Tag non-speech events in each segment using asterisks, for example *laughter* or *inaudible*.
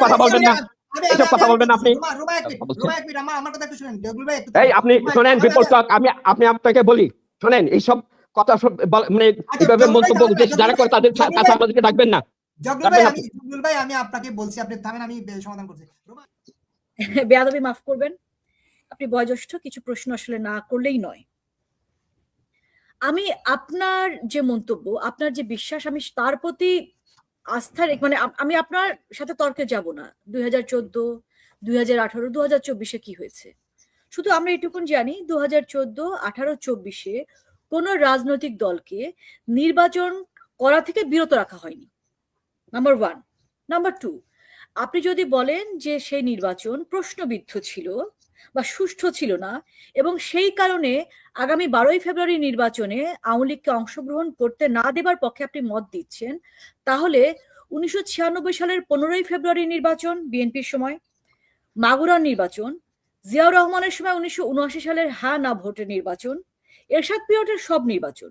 কথা বলবেন না। এসব কথা বলবেন আপনি? রুমা, রুমা এক মিনিট, বলছেন? রুমা এক মিনিট, আমার আমার কথা একটু শুনেন। দেবুল ভাই একটু এই আপনি শোনেন বিপুল আমি- আপনি আপনাকে বলি শোনেন এইসব কথা মানে এইভাবে মন্তব্য যারা করে তাদের কাছে আমাদেরকে ডাকবেন না। ভাই আমি ভাই আমি আপনাকে বলছি আপনি থামেন আমি সমাধান করছি। *laughs* বেয়াদবি মাফ করবেন। আপনি বয়োজ্যেষ্ঠ কিছু প্রশ্ন আসলে না করলেই নয়। আমি আপনার যে মন্তব্য আপনার যে বিশ্বাস আমি তার প্রতি আস্থা মানে আমি আপনার সাথে তর্কে যাব না। দুই হাজার চোদ্দ, দুই হাজার আঠারো দু হাজার চব্বিশে কি হয়েছে? শুধু আমরা এটুকুন জানি দু হাজার চোদ্দ, আঠারো, চব্বিশে কোন রাজনৈতিক দলকে নির্বাচন করা থেকে বিরত রাখা হয়নি। Number one. নাম্বার টু, আপনি যদি বলেন যে সেই নির্বাচন প্রশ্নবিদ্ধ ছিল বা সুষ্ঠু ছিল না এবং সেই কারণে আগামী বারোই ফেব্রুয়ারি নির্বাচনে আওয়ামী লীগকে অংশগ্রহণ করতে না দেবার পক্ষে আপনি মত দিচ্ছেন, তাহলে উনিশশো ছিয়ানব্বই সালের পনেরোই ফেব্রুয়ারি নির্বাচন, বিএনপির সময়, মাগুরার নির্বাচন, জিয়াউর রহমানের সময় উনিশশো উনআশি সালের হ্যাঁ না ভোটের নির্বাচন, এরশাদ পিরিয়ডের সব নির্বাচন।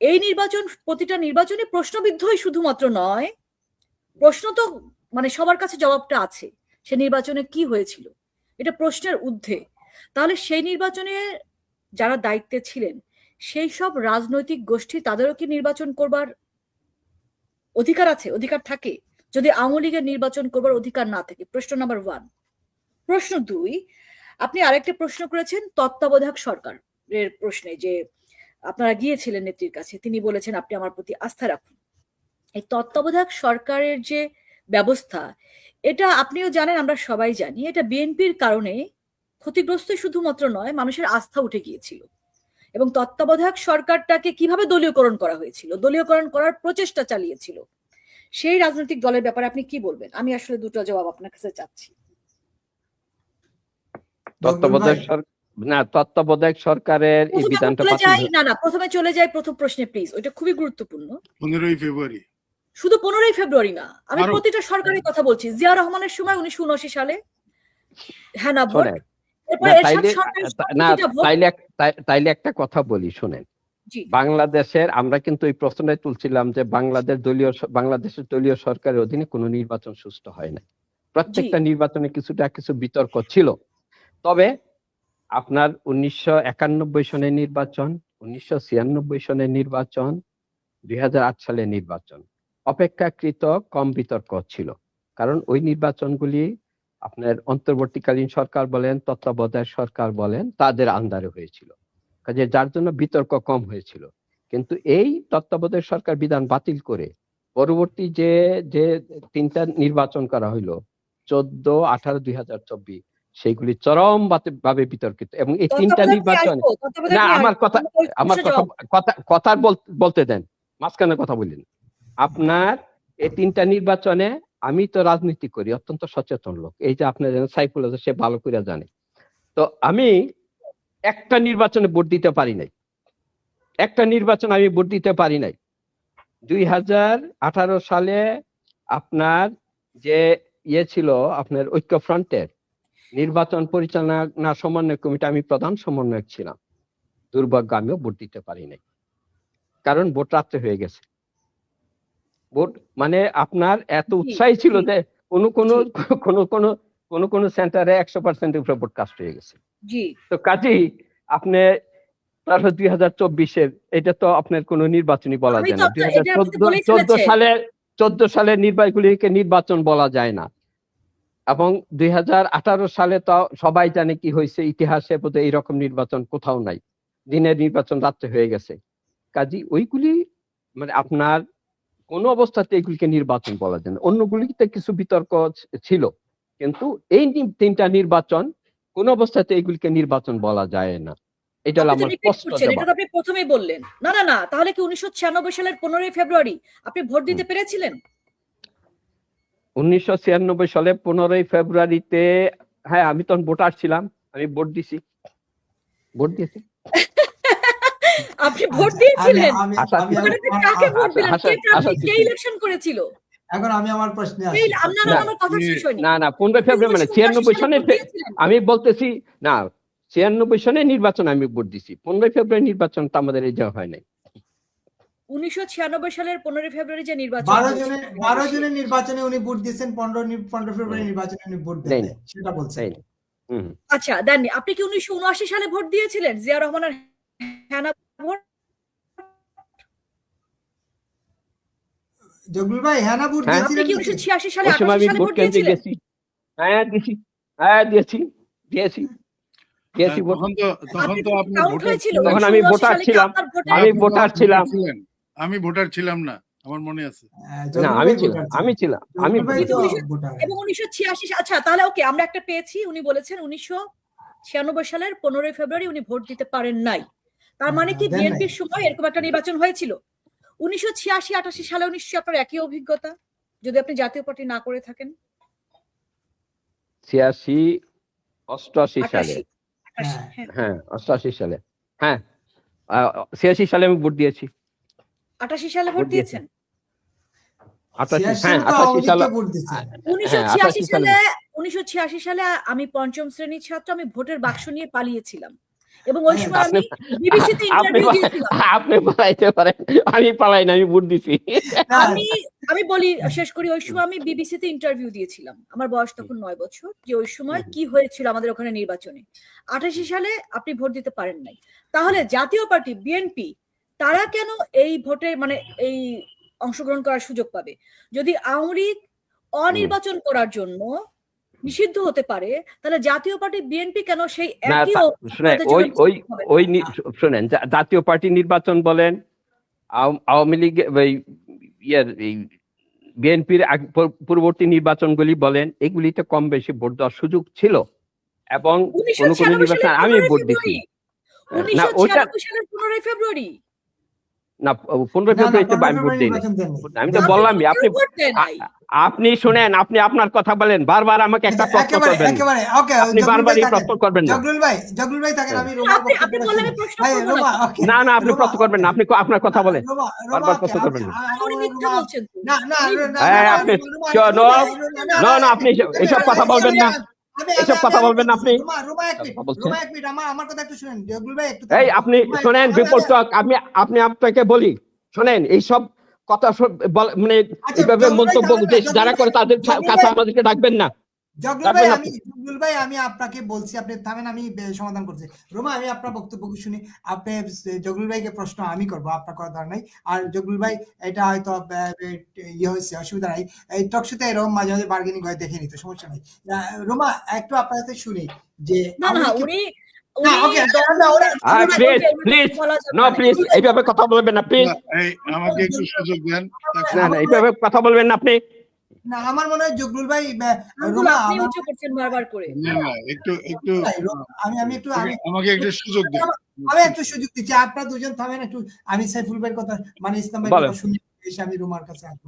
এই নির্বাচন, প্রতিটা নির্বাচনে প্রশ্নবিদ্ধই শুধুমাত্র নয়, প্রশ্ন তো মানে সবার কাছে জবাবটা আছে, সে নির্বাচনে কি হয়েছিল। এটা প্রশ্নের ঊর্ধ্বে। তাহলে সেই নির্বাচনে যারা দায়িত্বে ছিলেন, সেই সব রাজনৈতিক গোষ্ঠী তাদেরও কি নির্বাচন করবার অধিকার আছে? অধিকার থাকে? যদি আওয়ামী লীগের নির্বাচন করবার অধিকার না থাকে, প্রশ্ন নাম্বার ওয়ান প্রশ্ন দুই, আপনি আরেকটা প্রশ্ন করেছেন, তত্ত্বাবধায়ক সরকারের প্রশ্নে যে আপনারা গিয়েছিলেন নেত্রীর কাছে, তিনি বলেছেন, আপনি আমার প্রতি আস্থা রাখুন। এই তত্ত্বাবধায়ক সরকারের যে ব্যবস্থা। এটা আপনিও জানেন আমরা সবাই জানি এটা বিএনপির কারণে ক্ষতিগ্রস্ত শুধুমাত্র নয় মানুষের আস্থা উঠে গিয়েছিল। এবং তত্ত্বাবধায়ক সরকারটাকে কীভাবে দলীয়করণ করা হয়েছিল দলীয়করণ করার প্রচেষ্টা চালিয়েছিল সেই রাজনৈতিক দলের ব্যাপারে আপনি কি বলবেন? আমি আসলে দুটো জবাব আপনার কাছে চাচ্ছি। তত্ত্বাবধায়ক সরকার না তত্ত্বাবধায়ক সরকারের এই বিধানটা না না প্রথমে চলে যাই প্রথম প্রশ্নে প্লিজ ওইটা খুবই গুরুত্বপূর্ণ। পনেরোই ফেব্রুয়ারি। শুধু পনেরোই ফেব্রুয়ারি না আমি প্রতিটা সরকারের কথা বলছি। জিয়া রহমানের সময় উনিশশো উনআশি সালে হ্যাঁ না ভোট? তাইলে একটা কথা বলি শুনেন। বাংলাদেশের আমরা কিন্তু এই প্রশ্নটাই তুলছিলাম যে বাংলাদেশ দলীয় বাংলাদেশের দলীয় সরকারের অধীনে কোনো নির্বাচন সুষ্ঠু হয় না প্রত্যেকটা নির্বাচনে কিছুটা কিছু বিতর্ক ছিল। তবে আপনার উনিশশো একানব্বই সনের নির্বাচন উনিশশো ছিয়ানব্বই সনের নির্বাচন দুই হাজার আট সালের নির্বাচন অপেক্ষাকৃত কম বিতর্ক ছিল। কারণ ওই নির্বাচনগুলি আপনার অন্তর্বর্তীকালীন সরকার বলেন তত্ত্বাবধায়ক সরকার বলেন তাদের আন্দারে হয়েছিল। কাজে যার জন্য বিতর্ক কম হয়েছিল। কিন্তু এই তত্ত্বাবধায়ক সরকার বিধান বাতিল করে পরবর্তী যে যে তিনটা নির্বাচন করা হইল চোদ্দ আঠারো দুই হাজার চব্বিশ সেইগুলি চরম ভাবে বিতর্কিত এবং এই তিনটা নির্বাচন না আমার। কথা আমার কথা কথা কথা বল- বলতে দেন। মাঝখানে কথা বললেন। আপনার এই তিনটা নির্বাচনে আমি তো রাজনীতি করি, অত্যন্ত সচেতন লোক। এই যে আপনার সাইফুল আছে সে ভালো করে জানে। তো আমি একটা নির্বাচনে ভোট দিতে পারি নাই। একটা নির্বাচন আমি ভোট দিতে পারি নাই। দুই হাজার আঠারো সালে আপনার যে ইয়ে ছিল, আপনার ঐক্য ফ্রন্টের নির্বাচন পরিচালনা সমন্বয় কমিটি, আমি প্রধান সমন্বয়ক ছিলাম। দুর্ভাগ্য, আমিও ভোট দিতে পারি নাই। কারণ ভোট রাত্রে হয়ে গেছে। ভোট মানে আপনার এত উৎসাহী ছিল যে কোনো কোনো *laughs* কোনো কোনো কোনো কোনো সেন্টারে একশো পার্সেন্টের উপরে ভোট কাস্ট হয়ে গেছে। জি। তো কাজেই আপনি তারপর দুই হাজার চব্বিশের এটা তো আপনার কোনো নির্বাচনই বলা যায় না। দুই হাজার চোদ্দ বলেই চোদ্দ সালের নির্বাচনগুলিকে নির্বাচন বলা যায় না। এবং দুই হাজার আঠারো সালে তো সবাই জানে কি হয়েছে ইতিহাসে বোধহয় এইরকম নির্বাচন কোথাও নাই। দিনের নির্বাচন রাত্রে হয়ে গেছে। কাজী ওইগুলি মানে আপনার কোনো অবস্থাতে এগুলিকে নির্বাচন বলা যায় না। অন্যগুলিতে কিছু বিতর্ক ছিল কিন্তু এই তিনটা নির্বাচন কোন অবস্থাতে এগুলিকে নির্বাচন বলা যায় না। এটা আমার স্পষ্ট এটা আপনি প্রথমেই বললেন। না না না তাহলে কি উনিশশো ছিয়ানব্বই সালের পনেরোই ফেব্রুয়ারি আপনি ভোট দিতে পেরেছিলেন? উনিশশো ছিয়ানব্বই সালে পনেরোই ফেব্রুয়ারিতে হ্যাঁ আমি তখন ভোটার ছিলাম আমি ভোট দিছি। ভোট দিয়েছি। ভোট আমি- দিয়েছিলেন আচ্ছা, আপনি কাকে ভোট দিলেন? আচ্ছা, কে? আচ্ছা, কে। ইলেকশন করেছিল? এখন আমি আমার প্রশ্নে আসি। না, আমার কথা শেষ হয়নি। না না পনেরোই ফেব্রুয়ারি মানে ছিয়ানব্বই সনে? আমি বলতেছি না ছিয়ানব্বই সনে নির্বাচন আমি ভোট দিছি। পনেরোই ফেব্রুয়ারি নির্বাচনটা আমাদের এই যাওয়া হয় নাই। উনিশশো সালের পনেরোই ফেব্রুয়ারি যে নির্বাচন বারো জনের বারো জনের নির্বাচনে উনি ভোট দিয়েছেন পনেরো পনেরো ফেব্রুয়ারি নির্বাচনে উনি ভোট দেন সেটা বলছেন আচ্ছা দেননি। আপনি কি উনিশশো উনআশি সালে ভোট দিয়েছিলেন? জিয়া রহমানের হ্যানা ভোট? জগলুল ভাই হ্যাঁ না ভোট হ্যাঁ। দিয়েছিলেন কি সালে ওই সময় আটাশি আমি সালে ভোট দিয়েছিলেন? হ্যাঁ দিয়েছি। হ্যাঁ দিয়েছি। দিয়েছি। দিয়েছি তখন তো তখন তো আপনি তখন আমি ভোটার ছিলাম। আমি ভোটার ছিলাম। আমি ভোটার ছিলাম না আমার মনে আছে। হ্যাঁ, না আমি ছিলাম আমি ছিলাম আমি। এবং উনিশশো ছিয়াশি আচ্ছা তাহলে ওকে আমরা একটা পেয়েছি। উনি বলেছেন উনিশশো ছিয়ানব্বই সালের পনেরোই ফেব্রুয়ারি উনি ভোট দিতে পারেন নাই। তার মানে কি বিএনপির সময় এরকম একটা নির্বাচন হয়েছিল? উনিশশো ছিয়াশি আটাশি সালেও নিশ্চয়ই আপনার একই অভিজ্ঞতা যদি আপনি জাতীয় পার্টি না করে থাকেন? ছিয়াশি অষ্টআশি সালে। আটাশি, হ্যাঁ। হ্যাঁ। অষ্টআশি সালে। হ্যাঁ ছিয়াশি সালে আমি ভোট দিয়েছি। আটাশি সালে ভোট দিয়েছেন? আটাশি ছিয়াশি হ্যাঁ তো আটাশি আওয়ামী সালে লীগকে ভোট দিচ্ছে। উনিশশো হ্যাঁ, ছিয়াশি 88 সালে। সালে উনিশশো ছিয়াশি সালে আমি পঞ্চম শ্রেণির ছাত্র আমি ভোটের বাক্স নিয়ে পালিয়েছিলাম। এবং ওই সময় আমি বিবিসিতে ইন্টারভিউ দিয়েছিলাম। আপনি পালাইতে পারেন। আমি পালাই না আমি ভোট দিছি। আমি আমি বলি শেষ করি ওই সময় আমি বিবিসিতে ইন্টারভিউ দিয়েছিলাম। আমার বয়স তখন নয় বছর। যে ওই সময় কি হয়েছিল আমাদের ওখানে নির্বাচনে? আঠাশি সালে আপনি ভোট দিতে পারেন নাই। তাহলে জাতীয় পার্টি বিএনপি তারা কেন এই ভোটে মানে এই অংশগ্রহণ করার সুযোগ পাবে? যদি আওয়ামী লীগ অনির্বাচন করার জন্য নিষিদ্ধ হতে পারে তাহলে জাতীয় পার্টি বিএনপি কেন সেই একই ওই ওই ওই শুনেন জাতীয় পার্টি নির্বাচন বলেন আওয়ামী লীগ বিএনপির পূর্ববর্তী নির্বাচনগুলি বলেন এগুলিতে কম বেশি ভোট দেওয়ার সুযোগ ছিল এবং কোনো কোনো নির্বাচন আমি ভোট ফেব্রুয়ারি। না ওইটা পনেরোই ফেব্রুয়ারি। না পনেরো না, না, ফেব্রুয়ারিতে আমি ভোট দিইনি। আমি তো বললামই আপনি আপনি শুনেন আপনি আপনার কথা বলেন বারবার আমাকে একটা প্রশ্ন করবেন। একেবারে ওকে আপনি বারবার এই প্রশ্ন করবেন না। জগলুল ভাই জগলুল ভাই থাকেন আমি রোমার আপনি আপনি বললে শুনি। আমি ভাই রোমা না। ওকে। না না আপনি প্রশ্ন করবেন না আপনি আপনার কথা বলেন। বারবার প্রশ্ন করবেন না। না না আপনি নো, নো, আপনি এসব- কথা বলবেন না। এসব কথা বলবেন না আপনি। রোমা, রোমা এক মিনিট, রোমা এক মিনিট, আমার আমার কথা একটু শুনেন। জগলুল ভাই একটু এই আপনি শোনেন বিপদ আমি- আমি আপনি আপনাকে বলি। শোনেন এইসব কথা মানে আচ্ছা, এইভাবে মন্তব্য যারা করে তাদের কাছে আমাদেরকে ডাকবেন না। ভাই আমি ভাই আমি আপনাকে বলছি আপনি থামেন আমি সমাধান করছি। রোমা আমি আপনার বক্তব্য শুনি। আপনি জগলুল ভাইকে প্রশ্ন আমি করব আপনার কথা ধর নাই আর জগলুল ভাই এটা হয়তো ইয়ে হয়েছে অসুবিধা নাই। এই টকশুতে এরকম মাঝে মাঝে বার্গেনিং হয় দেখে নিতে সমস্যা নাই। রোমা একটু আপনার কাছে শুনি যে না না উনি না, কথা বলবেন কথা বলবেন আপনি আমার মনে হয় জগলুল ভাই উঁচু করছেন বারবার করে। না, না, একটু একটু আমি আমি একটু আমি আমাকে একটু সুযোগ দেন। আমি একটু সুযোগ দিচ্ছি আপনার দুজন থামেন একটু আমি সাইফুল ভাইয়ের কথা মানে ইসলাম ভাইয়ের কথা শুনি এসে আমি রোমার কাছে আসব।